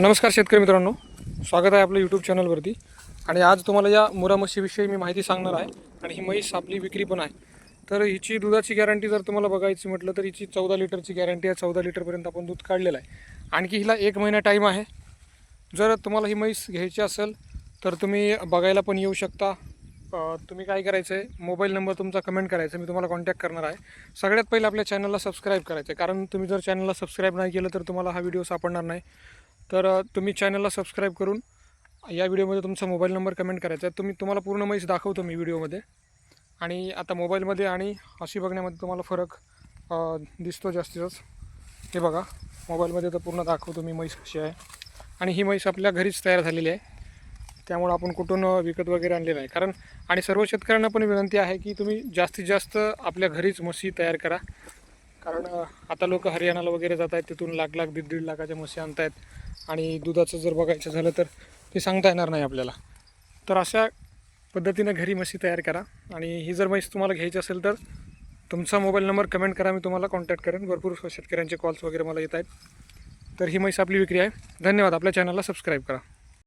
नमस्कार शेतकरी मित्रांनो. स्वागत आहे आपल्या यूट्यूब चॅनलवरती आणि आज तुम्हाला या मुरा म्हशीविषयी मी माहिती सांगणार आहे. आणि ही म्हैस आपली विक्री पण आहे. तर हिची दुधाची गॅरंटी जर तुम्हाला बघायची म्हटलं तर हिची चौदा लिटरची गॅरंटी आहे. चौदा लिटरपर्यंत आपण दूध काढलेलं आहे. आणखी हिला एक महिना टाईम आहे. जर तुम्हाला ही म्हैस घ्यायची असेल तर तुम्ही बघायला पण येऊ शकता. तुम्ही काय करायचं आहे मोबाईल नंबर तुमचा कमेंट करायचा. मी तुम्हाला कॉन्टॅक्ट करणार आहे. सगळ्यात पहिले आपल्या चॅनलला सबस्क्राईब करायचं आहे कारण तुम्ही जर चॅनलला सबस्क्राईब नाही केलं तर तुम्हाला हा व्हिडिओ सापडणार नाही. तर तुम्ही चॅनलला सबस्क्राईब करून या व्हिडिओमध्ये तुमचा मोबाईल नंबर कमेंट करायचा आहे. तुम्ही तुम्हाला पूर्ण म्हैस दाखवतो मी व्हिडिओमध्ये आणि आता मोबाईलमध्ये आणि अशी बघण्यामध्ये तुम्हाला फरक दिसतो जास्तीतच. हे बघा मोबाईलमध्ये तर पूर्ण दाखवतो मी म्हैस कशी आहे. आणि ही म्हैस आपल्या घरीच तयार झालेली आहे. त्यामुळं आपण कुठून विकत वगैरे आणलेलं आहे कारण आणि सर्व शेतकऱ्यांना पण विनंती आहे की तुम्ही जास्तीत जास्त आपल्या घरीच म्हशी तयार करा. कारण आता लोक हरियाणाला वगैरे जात आहेत तिथून लाख लाख दीड दीड लाखाच्या म्हशी आणत आहेत आणि दुधाचं जर बघायचं झालं तर ते सांगता येणार नाही आपल्याला. तर अशा पद्धतीनं घरी म्हशी तयार करा. आणि ही जर म्हैस तुम्हाला घ्यायची असेल तर तुमचा मोबाईल नंबर कमेंट करा मी तुम्हाला कॉन्टॅक्ट करेन. भरपूर शेतकऱ्यांचे कॉल्स वगैरे मला येत आहेत. तर ही म्हैस आपली विक्री आहे. धन्यवाद. आपल्या चॅनलला सबस्क्राईब करा.